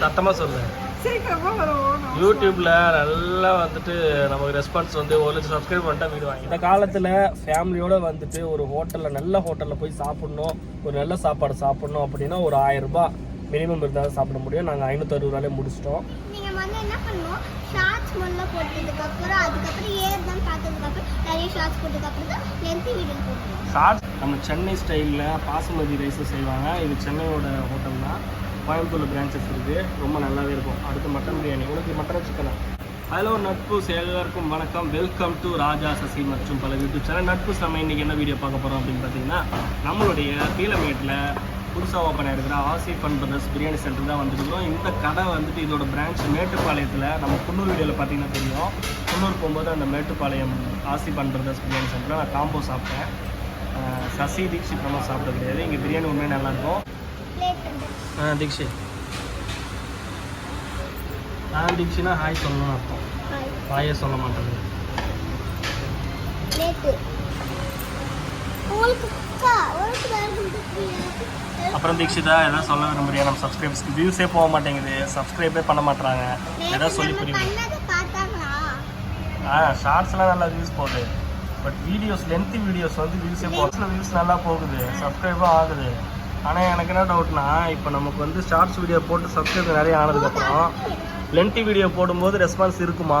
சத்தமாக சொல்லு. யூடியூப்ல நல்லா வந்துட்டு நமக்கு ரெஸ்பான்ஸ் வந்து ஒரு லட்சம் சப்ஸ்கிரைப் பண்ணிட்டா வீடு வாங்கி இந்த காலத்துல ஃபேமிலியோட வந்துட்டு ஒரு ஹோட்டல்ல நல்ல ஹோட்டல்ல போய் சாப்பிடணும். ஒரு நல்ல சாப்பாடு சாப்பிடணும் அப்படின்னா ஒரு ஆயிரம் ரூபாய் மினிமம் இருந்தால் சாப்பிட முடியும். நாங்கள் ஐநூற்றி அறுபது ரூபாயிலே முடிச்சிட்டோம். நீங்க வந்து என்ன பண்ணணும்? ஷார்ட்ஸ் முதல்ல போட்டதுக்கு அப்புறம் அதுக்கப்புறம் ஏர் தான் பார்த்ததுக்கு அப்புறம் நிறைய ஷார்ட்ஸ் போட்டதுக்கு அப்புறம் தான் லென்த் வீடியோ போட்டுருவோம் ஷார்ட்ஸ் நம்ம சென்னை ஸ்டைலில் பாசுமதி ரைஸ் செய்வாங்க. இது சென்னையோட ஹோட்டல் தான். கோயம்புத்தூர் பிரான்ச்சஸ் இருக்குது ரொம்ப நல்லாவே இருக்கும். அடுத்து மட்டன் பிரியாணி. உனக்கு மட்டன் சிக்கனா ஹலோ நட்பு எல்லாருக்கும் வணக்கம். வெல்கம் டு ராஜா சசி மற்றும் பல யூடியூப் சேனல். நட்பு நம்ம இன்னைக்கு என்ன வீடியோ பார்க்க போகிறோம் அப்படின்னு பார்த்தீங்கன்னா நம்மளுடைய கீழமேட்டில் புதுசாக ஓப்பன் ஆகிருக்கிற ஆசி ஃபன் பிரதர்ஸ் பிரியாணி சென்டர் தான் வந்துருக்கோம் இந்த கடை வந்துட்டு இதோட பிரான்ச் மேட்டுப்பாளையத்தில் நம்ம குன்னூர் வீடியோவில் பார்த்தீங்கன்னா தெரியும். குன்னூர் போகும்போது அந்த மேட்டுப்பாளையம் ஆசி ஃபன் பிரதர்ஸ் பிரியாணி சென்டரில் நான் காம்போ சாப்பிட்டேன். சசி தீக்ஷித் நம்ம சாப்பிட கிடையாது. இங்கே பிரியாணி உண்மையாக நல்லாயிருக்கும் ஆ தீக்ஷித் ஆ தீக்ஷினா ஹாய் சொல்லணும்னு அர்த்தம். ஹாயே. சொல்ல கொடுத்துருக்கீங்க. அப்புறம் தீக்ஷிதா எதாவது சொல்ல விரும்புறியா? நம்ம சப்ஸ்கிரைபர்ஸ்க்கு வியூஸே போக மாட்டேங்குது. சப்ஸ்கிரைபே பண்ண மாட்றாங்க. ஏதாவது சொல்லி புரியுது ஆ ஷார்ட்ஸ்லாம் நல்லா வியூஸ் போகுது. பட் வீடியோஸ் லென்த்தி வீடியோஸ் வந்து வியூஸே போகுது. வியூஸ் நல்லா போகுது. சப்ஸ்கிரைபும் ஆகுது. ஆனால் எனக்கு என்ன டவுட்னா இப்போ நமக்கு வந்து ஷார்ட்ஸ் வீடியோ போட்டு சப்ஸ்கிரைப் நிறைய ஆனதுக்கப்புறம் லென்த்தி வீடியோ போடும்போது ரெஸ்பான்ஸ் இருக்குமா?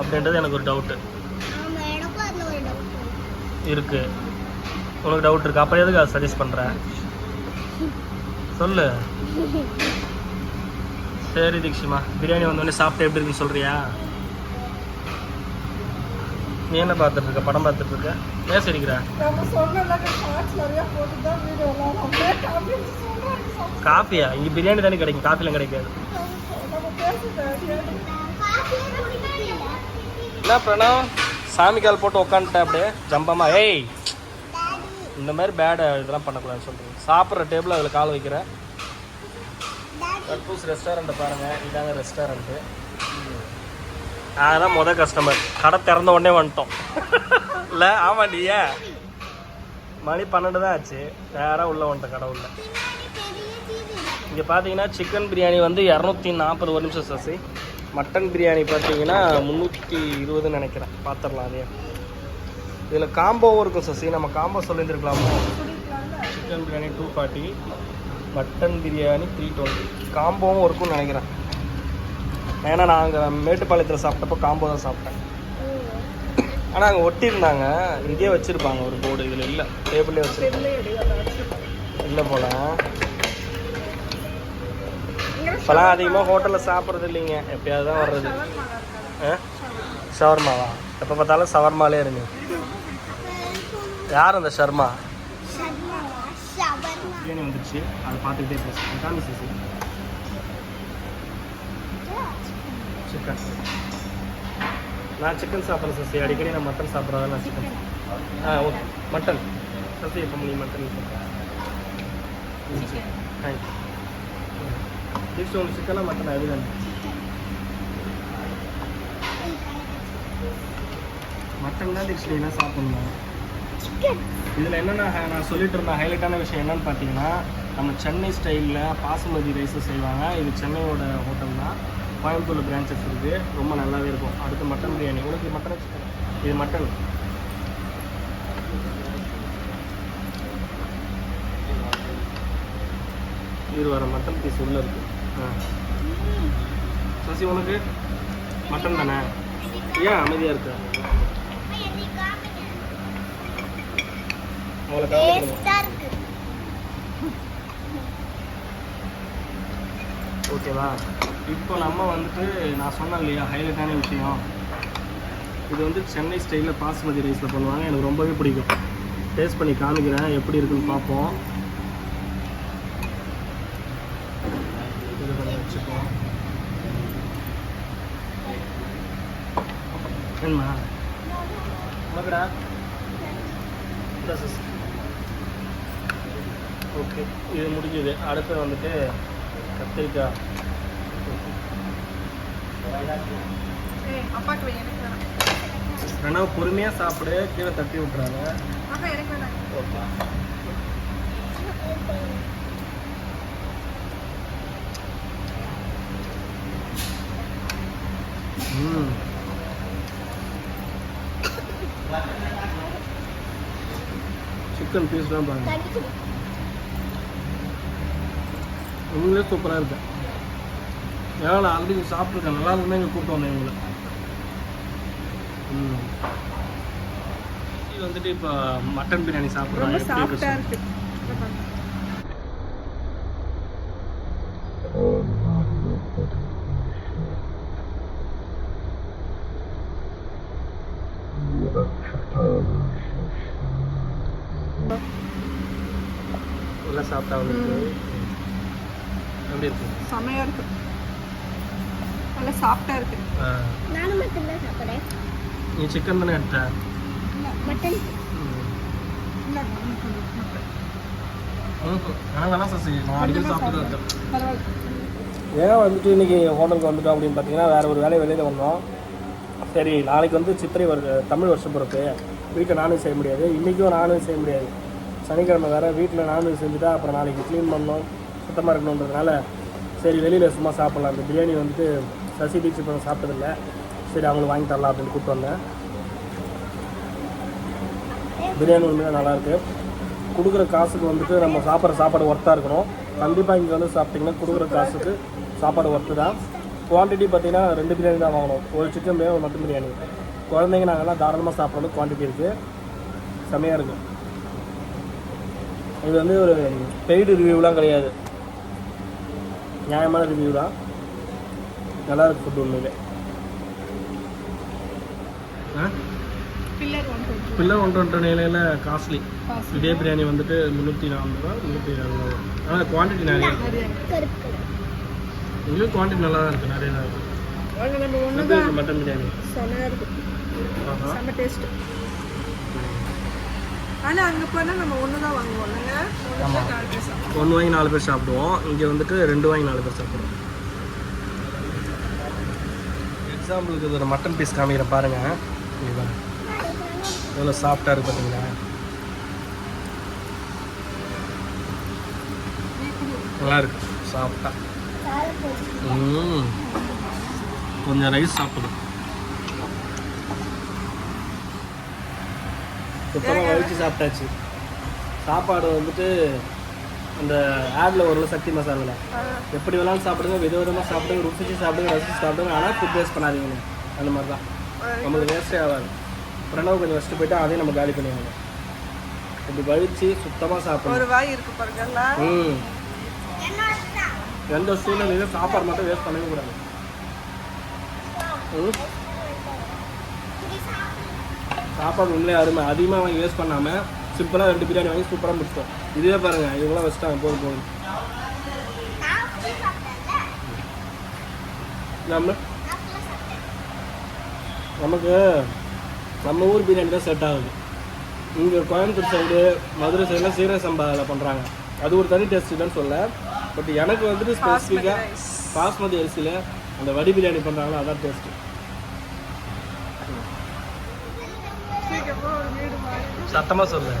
அப்படின்றது எனக்கு ஒரு டவுட்டு இருக்கு. உனக்கு டவுட் இருக்கு? அப்புறம் எதுக்கு அதை சஜஸ்ட் பண்ற? சொல்லு. சரி தீக்ஷிமா. பிரியாணி வந்தோடனே சாப்பிட்டு எப்படி இருக்குன்னு சொல்றியா? நீ என்ன பார்த்துட்டு இருக்க? படம் பார்த்துட்டு அப்படின்னு சொல்றாங்க. காஃபியா? இங்கே பிரியாணி தானே கிடைக்கும். காஃபிலாம் கிடைக்காது. என்ன பிரணவ்? சாமி கால் போட்டு உட்காந்துட்டேன் அப்படியே? ஜம்பமா ஏய் இந்த மாதிரி பேட் இதெல்லாம் பண்ணக்கூடாதுன்னு சொல்கிறேன் சாப்பிட்ற டேபிள் அதில் கால் வைக்கிறேன். டாடி கட்பூஸ் ரெஸ்டாரண்ட்டை பாருங்கள் இதாங்க ரெஸ்டாரண்ட்டு அதான் முத கஸ்டமர் கடை திறந்த உடனே வந்துட்டோம். இல்லை ஆமாண்டி ஏன் மணி பன்னெண்டு தான் ஆச்சு. நேராக உள்ளே வந்துட்டோம் கடை உள்ள. இங்கே பார்த்தீங்கன்னா சிக்கன் பிரியாணி வந்து இரநூத்தி நாற்பது ஒரு நிமிஷம் சசி. மட்டன் பிரியாணி பார்த்தீங்கன்னா முந்நூற்றி இருபதுன்னு நினைக்கிறேன். பார்த்துடலாம் அதே இதில் காம்போவும் இருக்கும் சசி. நம்ம combo சொல்லியிருந்துருக்கலாமோ? Chicken biryani two forty mutton biryani three twenty காம்போவும் இருக்கும்னு நினைக்கிறேன். ஏன்னா நான் அங்கே மேட்டுப்பாளையத்தில் சாப்பிட்டப்போ காம்போ தான் சாப்பிட்டேன். ஆனால் அங்கே ஒட்டியிருந்தாங்க. இங்கேயே வச்சுருப்பாங்க ஒரு போர்டு இதில். இல்லை டேபிளே வச்சுருப்பாங்க. இல்லை போல. இப்போலாம் அதிகமாக ஹோட்டலில் சாப்பிட்றது இல்லைங்க. எப்பயாவது தான் வர்றது. ஷவர்மாவா? எப்போ பார்த்தாலும் சவர்மாலே இருங்க. யார் அந்த ஷர்மா வந்துருச்சு. அதை பார்த்துக்கிட்டே பேசுகிறேன் காமி சிசி சிக்கன். நான் சிக்கன் சாப்பிட்றேன் சசி அடிக்கடி நான் மட்டன் சாப்பிட்றதா நான் சிக்கன். ஆ ஓகே மட்டன் சசி இப்போ நீ மட்டன் தேங்க்யூ நெக்ஸ்ட் உங்களுக்கு சிக்கனா மட்டனா வேணும் மட்டன் தான் நெக்ஸ்ட் என்ன சாப்பிட்ணும்? இதில் என்னென்ன நான் சொல்லிட்டு இருந்த ஹைலைட்டான விஷயம் என்னன்னு பார்த்தீங்கன்னா நம்ம சென்னை ஸ்டைலில் பாசுமதி ரைஸ் செய்வாங்க. இது சென்னையோட ஹோட்டல் தான். கோயம்புத்தூர்ல பிரான்ச்சஸ் இருக்குது ரொம்ப நல்லாவே இருக்கும். அடுத்து மட்டன் பிரியாணி. உனக்கு மட்டன் இது மட்டன். இது வர மட்டன் பீஸ் உள்ள இருக்கு. ஆ. சசி உனக்கு? மட்டன் தானே? ஏன் அமைதியாக இருக்கு? அவளை காமிக்கணுமா டேஸ்டா இருக்கு ஓகேவா? இப்போ நம்ம வந்துட்டு நான் சொன்னேன் இல்லையா ஹைலைட்டான விஷயம். இது வந்து சென்னை ஸ்டைலில் பாஸ்மதி ரைஸில் பண்ணுவாங்க. எனக்கு ரொம்பவே பிடிக்கும். டேஸ்ட் பண்ணி காமிக்கிறேன். எப்படி இருக்குன்னு பார்ப்போம். இது கொஞ்சம் வச்சுப்போம் என்னம்மா உனக்குடா ஓகே இது முடிஞ்சுது. அடுத்து வந்துட்டு கத்திரிக்காய் பிரணவ் பொறுமையாக சாப்பிடு. கீழே தட்டி விட்றாங்க ஓகே. ம். சிக்கன் பீஸ்லாம் பாருங்க. உண்மையிலே சூப்பராக இருக்கு ஏன்னா நான் ஆல்ரெடி சாப்பிட்ருக்கேன் நல்லா இருக்குமே இங்கே கூப்பிட்டு வந்தேன் இவங்களை. இது வந்துட்டு இப்போ மட்டன் பிரியாணி இருக்கு நல்லா சாப்பிட்டா வந்துருக்கு எப்படி இருக்கு? செமையா இருக்கு. நல்லா சாஃப்டா இருக்கு. நானும் மட்டும்தான் சாப்பிட்றேன். நீ சிக்கன் தானே எடுத்த? மட்டன் தான் ஏன் வந்துட்டு இன்னைக்கு ஹோட்டலுக்கு வந்துட்டோம் அப்படின்னு பார்த்தீங்கன்னா வேற ஒரு வேலை வெளியில் வந்தோம். சரி நாளைக்கு வந்து சித்திரை வருது தமிழ் வருஷம் பிறப்பு. வீட்டில் நான்வெஜ் செய்ய முடியாது. இன்றைக்கும் நான்வெஜ் செய்ய முடியாது. சனிக்கிழமை வேறு வீட்டில் நான்வெஜ் செஞ்சுட்டா அப்புறம் நாளைக்கு க்ளீன் பண்ணணும். சுத்தமாக இருக்கணுன்றதுனால சரி வெளியில் சும்மா சாப்பிட்லாம். இந்த பிரியாணி வந்துட்டு சசி தீட்சி இப்போ சாப்பிட்டதில்ல. சரி அவங்களுக்கு வாங்கி தரலாம் அப்படின்னு கூப்பிட்டு வந்தேன். பிரியாணி உண்மையாக நல்லாயிருக்கு கொடுக்குற காசுக்கு வந்துட்டு நம்ம சாப்பிட்ற சாப்பாடு ஒர்த்தாக இருக்கணும். கண்டிப்பாக இங்கே வந்து சாப்பிட்டிங்கன்னா கொடுக்குற காசுக்கு சாப்பாடு ஒர்த்து தான். குவான்டிட்டி பார்த்தீங்கன்னா ரெண்டு பிரியாணி தான் வாங்கணும். ஒரு சிக்கன் பிரியாணி ஒரு மட்டன் பிரியாணி. குழந்தைங்க நாங்கள்லாம் தாராளமாக சாப்பிட்றது குவான்டிட்டி இருக்குது செம்மையாக இருக்குது இது வந்து ஒரு பெய்டு ரிவ்யூலாம் கிடையாது. நியாயமான ரிவ்யூ தான் நல்லா இருக்கு ஃபுட் உண்மையிலே பில்லர் ஒன்று ஒன்று நிலையில் காஸ்ட்லி. இதே பிரியாணி வந்துட்டு முந்நூற்றி நாற்பது ரூபா முந்நூற்றி அறுபது ரூபா. ஆனால் குவான்டிட்டி நிறைய இருக்கு. குவான்டிட்டி நல்லா தான் இருக்குது நிறைய தான் இருக்குது மட்டன் பிரியாணி. செம்ம டேஸ்ட் ஆனா அங்க போனா நம்ம ஒன்று தான் வாங்குவோம். இல்லைங்க? ஆமா. ஒன்று வாங்கி நாலு பேர் சாப்பிடுவோம். இங்கே வந்துட்டு ரெண்டு வாங்கி நாலு பேர் சாப்பிடுவோம். எக்ஸாம்பிளுக்கு இது ஒரு மட்டன் பீஸ் காமிக்கிறேன் பாருங்க. இங்க பாருங்க. எவ்வளோ சாஃப்டாக இருக்கு பார்த்தீங்களா நல்லா இருக்கு. சாஃப்டாக ம். கொஞ்சம் ரைஸ் சாப்பிடும் சுத்தமாக வலிச்சு சாப்பிட்டாச்சு. சாப்பாடு வந்துட்டு அந்த ஆடில் ஒரு சக்தி மசாலாவில் எப்படி வேணாலும் சாப்பிடுங்க விதவிதமாக சாப்பிடுங்க ருசிச்சு சாப்பிடுங்க ரசிச்சு சாப்பிடுங்க. ஆனால் ஃபுட் வேஸ்ட் பண்ணாதீங்க. அந்த மாதிரி தான் நம்மளுக்கு வேஸ்டே ஆகாது. பிரணவ் கொஞ்சம் வச்சுட்டு போயிட்டு அதையும் நம்ம காலி பண்ணிடுவாங்க இப்படி வலிச்சு சுத்தமாக ஒரு சாப்பிடணும் வாய் இருக்கு ம். எந்த சூழ்நிலையிலும் சாப்பாடு மட்டும் வேஸ்ட் பண்ணவே கூடாது. ம். சாப்பாடு உண்மையிலே அருமை. அதிகமாக வாங்கி வேஸ்ட் பண்ணாமல் சிம்பிளாக ரெண்டு பிரியாணி வாங்கி சூப்பராக முடிச்சிட்டோம். இதுவே பாருங்கள் இவங்களாம் வச்சுட்டாங்க போதும் போதும். நம்ம நமக்கு நம்ம ஊர் பிரியாணி தான் செட் ஆகுது. இங்கே கோயம்புத்தூர் சைடு மதுரை சைடுலாம் சீரக சம்பாவில் பண்ணுறாங்க அது ஒரு தனி டேஸ்ட் தான் சொல்ல. பட் எனக்கு வந்துட்டு ஸ்பெசிஃபிக்காக. பாஸ்மதி அரிசியில் அந்த வடி பிரியாணி பண்ணுறாங்களோ அதான் டேஸ்ட்டு சீக்கிரமா ஒரு வீடு வாங்கி சத்தமாக சொல்லு.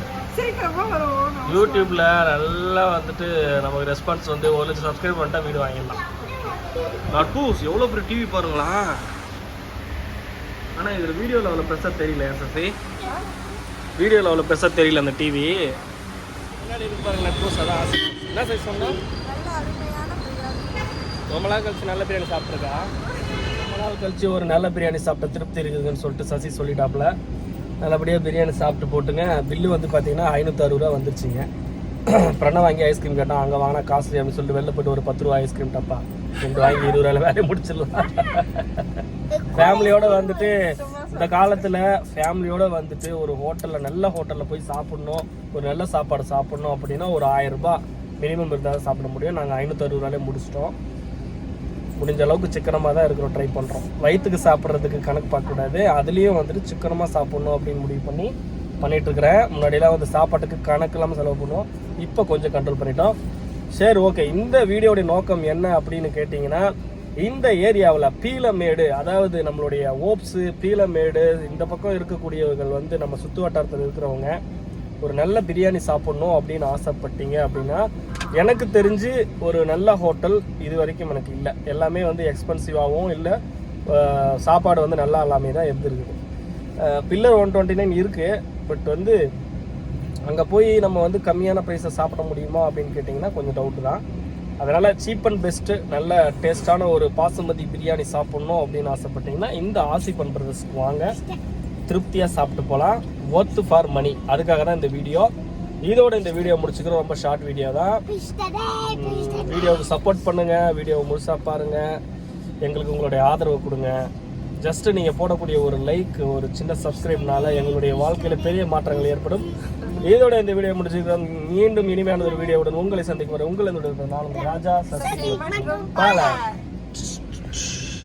யூடியூப்பில் நல்லா வந்துட்டு நமக்கு ரெஸ்பான்ஸ் வந்து ஒரு லட்சம் சப்ஸ்கிரைப் பண்ணிட்டா வீடு வாங்கிடலாம். நட்பூஸ் எவ்வளோ பெரிய டிவி பாருங்களா? ஆனால் இதில் வீடியோவில் அவ்வளோ பெருசாக தெரியல சசி? வீடியோவில் அவ்வளோ பெருசாக தெரியல அந்த டிவி என்ன சைஸ் சொன்னோம் நல்ல அருமையான பிரியாணி. ரொம்ப நாள் கழிச்சு நல்ல பிரியாணி சாப்பிட்ருக்கா ரொம்ப நாள் கழிச்சு ஒரு நல்ல பிரியாணி சாப்பிட்ட திருப்தி இருக்குதுன்னு சொல்லிட்டு சசி சொல்லிட்டாப்புல நல்லபடியாக பிரியாணி சாப்பிட்டு போட்டுங்க. பில்லு வந்து பார்த்தீங்கன்னா ஐநூற்றி ரூபா வந்துருச்சுங்க. பிரணவ் வாங்கி ஐஸ்கிரீம் கேட்டோம் அங்கே வாங்கினா காஸ்ட்லி அப்படின்னு சொல்லிட்டு வெளில போயிட்டு ஒரு பத்து ரூபா ஐஸ்கிரீம் டப்பா. ரெண்டு வாங்கி இருபது ரூபாயில் வேலையை முடிச்சிடலாம். ஃபேமிலியோடு வந்துட்டு இந்த காலத்தில் ஃபேமிலியோடு வந்துட்டு ஒரு ஹோட்டலில் நல்ல ஹோட்டலில் போய் சாப்பிட்ணும். ஒரு நல்ல சாப்பாடு சாப்பிட்ணும் அப்படின்னா ஒரு ஆயிரம் ரூபாய் மினிமம் இருந்தால் தான் சாப்பிட முடியும். நாங்கள் ஐநூற்றி ரூபாயிலே முடிச்சிட்டோம். முடிஞ்ச அளவுக்கு சிக்கனமாக தான் இருக்கிறோம் ட்ரை பண்ணுறோம் வயிற்றுக்கு சாப்பிட்றதுக்கு கணக்கு பார்க்கக்கூடாது. அதுலேயும் வந்துட்டு சிக்கனமாக சாப்பிட்ணும் அப்படின்னு முடிவு பண்ணி பண்ணிட்டு இருக்கிறேன் முன்னாடியெல்லாம் வந்து சாப்பாட்டுக்கு கணக்கு இல்லாமல் செலவு பண்ணுவோம். இப்போ கொஞ்சம் கண்ட்ரோல் பண்ணிட்டோம். சரி ஓகே இந்த வீடியோடைய நோக்கம் என்ன அப்படின்னு கேட்டிங்கன்னா இந்த ஏரியாவில் பீலமேடு அதாவது நம்மளுடைய ஓப்ஸு பீலமேடு இந்த பக்கம் இருக்கக்கூடியவர்கள் வந்து நம்ம சுற்று வட்டாரத்தில் இருக்கிறவங்க ஒரு நல்ல பிரியாணி சாப்பிட்ணும் அப்படின்னு ஆசைப்பட்டீங்க அப்படின்னா எனக்கு தெரிஞ்சு ஒரு நல்ல ஹோட்டல் இது வரைக்கும் எனக்கு இல்லை. எல்லாமே வந்து எக்ஸ்பென்சிவாகவும் இல்லை. சாப்பாடு வந்து நல்லா எல்லாமே தான் இருந்திருக்குது. பில்லர் ஒன் டுவெண்ட்டி நைன் இருக்குது பட் வந்து அங்கே போய் நம்ம வந்து கம்மியான ப்ரைஸை சாப்பிட முடியுமா அப்படின்னு கேட்டிங்கன்னா கொஞ்சம் டவுட்டு தான். அதனால் சீப் அண்ட் பெஸ்ட்டு நல்ல டேஸ்டான ஒரு பாசுமதி பிரியாணி சாப்பிட்ணும் அப்படின்னு ஆசைப்பட்டிங்கன்னா இந்த ஆசிப்பன் பிரதர்ஸ்க்கு வாங்க. திருப்தியாக சாப்பிட்டு போகலாம் ஒர்த்து ஃபார் மணி அதுக்காக தான் இந்த வீடியோ இதோட இந்த வீடியோ முடிச்சுக்கிறோம் ரொம்ப ஷார்ட் வீடியோ தான். வீடியோவுக்கு சப்போர்ட் பண்ணுங்கள் வீடியோவை முழுசாக பாருங்கள் எங்களுக்கு உங்களுடைய ஆதரவு கொடுங்க. ஜஸ்ட் நீங்கள் போடக்கூடிய ஒரு லைக் ஒரு சின்ன சப்ஸ்கிரைப்னால எங்களுடைய வாழ்க்கையில் பெரிய மாற்றங்கள் ஏற்படும். இதோட இந்த வீடியோ முடிச்சுக்கிறோம். மீண்டும் இனிமையான ஒரு வீடியோவுடன் உங்களை சந்திக்கும் வரை உங்கள் ராஜா சசி பாலா